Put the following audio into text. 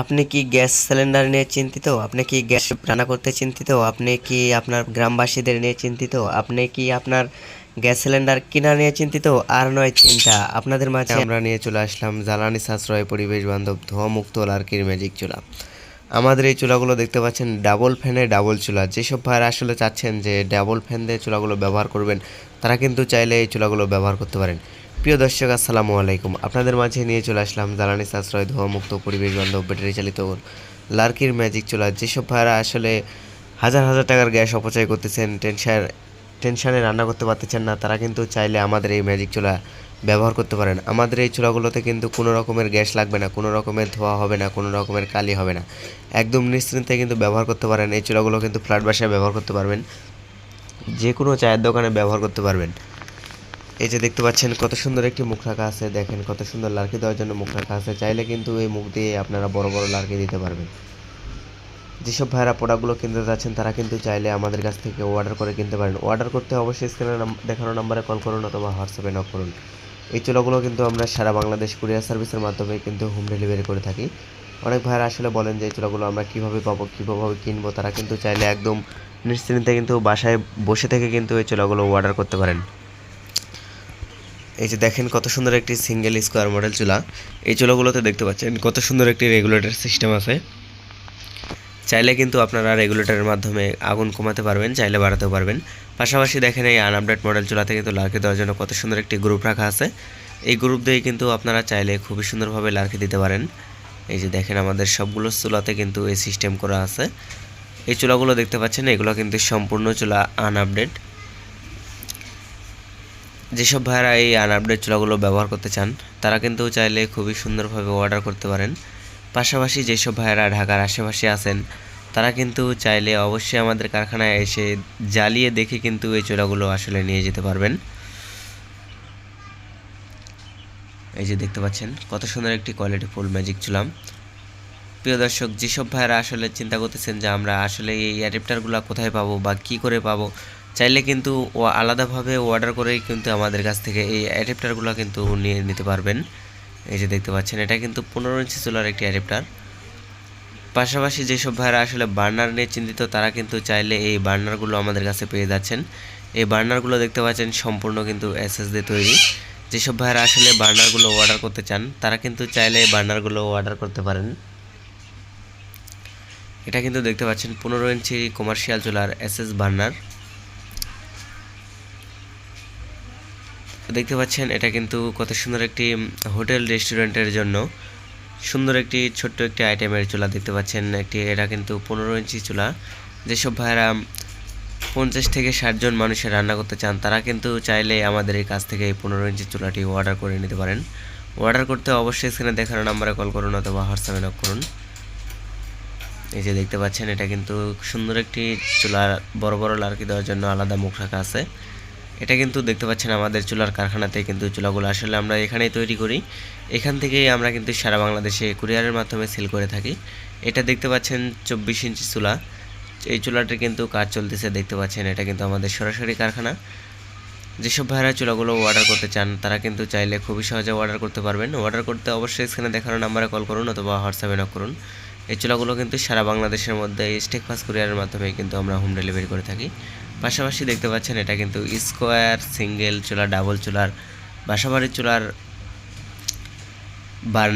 আপনি কি gas cylinder নিয়ে চিন্তিত? আপনি কি গ্যাস রান্না করতে চিন্তিত? আপনি কি আপনার গ্রামবাসীদের নিয়ে চিন্তিত? আপনি কি আপনার গ্যাস সিলিন্ডার কিনা নিয়ে চিন্তিত? আর নয় চিন্তা। আপনাদের মাঝে আমরা নিয়ে চলে আসলাম জ্বালানি সাশ্রয় পরিবেশ বান্ধব ধোঁয়ামুক্ত লার্কির ম্যাজিক চুলা। আমাদের এই চুলাগুলো দেখতে পাচ্ছেন ডাবল ফ্যানে ডাবল চুলা। যেসব ভাইরা আসলে চাচ্ছেন যে ডাবল ফ্যান দিয়ে চুলাগুলো ব্যবহার করবেন, তারা কিন্তু চাইলে এই চুলাগুলো ব্যবহার করতে পারেন। প্রিয় দর্শক, আসসালামু আলাইকুম। আপনাদের মাঝে নিয়ে চলে আসলাম জ্বালানি সাশ্রয়, ধোঁয়ামুক্ত, পরিবেশ বান্ধব, ব্যাটারি চালিত লার্কির ম্যাজিক চুলা। যেসব ভাইরা আসলে হাজার হাজার টাকার গ্যাস অপচয় করতেছেন টেনশন টেনশনে রান্না করতে পারতেছেন না, তারা কিন্তু চাইলে আমাদের এই ম্যাজিক চুলা ব্যবহার করতে পারেন। আমাদের এই চুলাগুলোতে কিন্তু কোনো রকমের গ্যাস লাগবে না, কোনো রকমের ধোয়া হবে না, কোনো রকমের কালি হবে না। একদম নিশ্চিন্তে কিন্তু ব্যবহার করতে পারেন। এই চুলাগুলো কিন্তু ফ্ল্যাট বাসায় ব্যবহার করতে পারবেন। যে কোনো চায়ের দোকানে ব্যবহার করতে পারবেন। এই যে দেখতে পাচ্ছেন কত সুন্দর একটি মুখ রাখা আছে, দেখেন কত সুন্দর লার্কি দেওয়ার জন্য মুখ রাখা আছে। চাইলে কিন্তু এই মুখ দিয়ে আপনারা বড় বড় লার্কি দিতে পারবেন। যেসব ভাইরা প্রোডাক্টগুলো কিনতে যাচ্ছেন, তারা কিন্তু চাইলে আমাদের কাছ থেকে অর্ডার করে কিনতে পারেন। অর্ডার করতে অবশ্যই স্ক্রিনে দেখানো নাম্বারে কল করুন অথবা হোয়াটসঅ্যাপে নক করুন। এই চুলাগুলো কিন্তু আমরা সারা বাংলাদেশ কুরিয়ার সার্ভিসের মাধ্যমে কিন্তু হোম ডেলিভারি করে থাকি। অনেক ভাইরা আসলে বলেন যে, এই চুলাগুলো আমরা কীভাবে পাবো, কীভাবে কিনবো? তারা কিন্তু চাইলে একদম নিশ্চিন্তে কিন্তু বাসায় বসে থেকে কিন্তু এই চুলাগুলো অর্ডার করতে পারেন। এই যে দেখেন কত সুন্দর একটি সিঙ্গেল স্কোয়ার মডেল চুলা। এই চুলাগুলোতে দেখতে পাচ্ছেন কত সুন্দর একটি রেগুলেটর সিস্টেম আছে। চাইলে কিন্তু আপনারা রেগুলেটরের মাধ্যমে আগুন কমাতে পারবেন, চাইলে বাড়াতেও পারবেন। পাশাপাশি দেখেন এই আনআপডেট মডেল চুলাতে কিন্তু লার্কি দেওয়ার জন্য কত সুন্দর একটি গ্রুপ রাখা আছে। এই গ্রুপ দিয়ে কিন্তু আপনারা চাইলে খুবই সুন্দরভাবে লার্কি দিতে পারেন। এই যে দেখেন আমাদের সবগুলো চুলাতে কিন্তু এই সিস্টেম করা আছে। এই চুলাগুলো দেখতে পাচ্ছেন, এগুলো কিন্তু সম্পূর্ণ চুলা আনআপডেট যেসব ভাইরা এই আনআপডেট চুলাগুলো ব্যবহার করতে চান, তারা কিন্তু চাইলে খুবই সুন্দরভাবে অর্ডার করতে পারেন। পাশাপাশি যেসব ভাইরা ঢাকার আশেপাশে আছেন, তারা কিন্তু চাইলে অবশ্যই আমাদের কারখানায় এসে জ্বালিয়ে দেখে কিন্তু এই চুলাগুলো আসলে নিয়ে যেতে পারবেন। এই যে দেখতে পাচ্ছেন, কত সুন্দর একটি কোয়ালিটি ফুল ম্যাজিক চুলাম প্রিয় দর্শক, যেসব ভাইরা আসলে চিন্তা করতেছেন যে আমরা আসলে এই অ্যাডাপ্টারগুলো কোথায় পাবো বা কি করে পাবো চাইলে কিন্তু আলাদাভাবে অর্ডার করেই কিন্তু আমাদের কাছ থেকে এই অ্যাডাপ্টারগুলো কিন্তু নিয়ে নিতে পারবেন। এই যে দেখতে পাচ্ছেন, এটা কিন্তু পনেরো ইঞ্চি চুলার একটি অ্যাডাপ্টার পাশাপাশি যেসব ভাইরা আসলে বার্নার নিয়ে চিন্তিত, তারা কিন্তু চাইলে এই বার্নারগুলো আমাদের কাছে পেয়ে যাচ্ছেন। এই বার্নারগুলো দেখতে পাচ্ছেন সম্পূর্ণ কিন্তু এসএস দিয়ে তৈরি। যেসব ভাইরা আসলে বার্নারগুলো অর্ডার করতে চান, তারা কিন্তু চাইলে এই বার্নারগুলো অর্ডার করতে পারেন। এটা কিন্তু দেখতে পাচ্ছেন, পনেরো ইঞ্চি কমার্শিয়াল চুলার এসএস বার্নার দেখতে পাচ্ছেন, এটা কিন্তু কত সুন্দর একটি হোটেল রেস্টুরেন্টের জন্য। সুন্দর একটি ছোট্ট একটি আইটেমের চুলা দেখতে পাচ্ছেন, একটি, এটা কিন্তু পনেরো ইঞ্চি চুলা। যেসব ভাইরা পঞ্চাশ থেকে ষাট জন মানুষের রান্না করতে চান, তারা কিন্তু চাইলে আমাদের এই কাছ থেকে এই পনেরো ইঞ্চি চুলাটি অর্ডার করে নিতে পারেন। অর্ডার করতে অবশ্যই স্ক্রিনে দেখানো নাম্বারে কল করুন অথবা হোয়াটসঅ্যাপে নক করুন। এই যে দেখতে পাচ্ছেন, এটা কিন্তু সুন্দর একটি চুলা বড় বড় লার্কি দেওয়ার জন্য আলাদা মুখ রাখা আছে। এটা কিন্তু দেখতে পাচ্ছেন আমাদের চুলার কারখানাতে কিন্তু চুলাগুলো আসলে আমরা এখানেই তৈরি করি। এখান থেকেই আমরা কিন্তু সারা বাংলাদেশে কুরিয়ারের মাধ্যমে সেল করে থাকি। এটা দেখতে পাচ্ছেন চব্বিশ ইঞ্চি চুলা। এই চুলাটির কিন্তু কাজ চলতেছে দেখতে পাচ্ছেন, এটা কিন্তু আমাদের সরাসরি কারখানা। যেসব ভাইরা চুলাগুলো অর্ডার করতে চান, তারা কিন্তু চাইলে খুবই সহজে অর্ডার করতে পারবেন। অর্ডার করতে অবশ্যই স্ক্রিনে দেখানো নাম্বারে কল করুন অথবা হোয়াটসঅ্যাপে নক করুন। এই চুলাগুলো কিন্তু সারা বাংলাদেশের মধ্যে স্টেক পাস কুরিয়ারের মাধ্যমে কিন্তু আমরা হোম ডেলিভারি করে থাকি। পাশাপাশি দেখতে পাচ্ছেন এটা কিন্তু স্কোয়ার সিঙ্গেল চুলা ডাবল চুলার বাসাবাড়ির চুলার বার্নার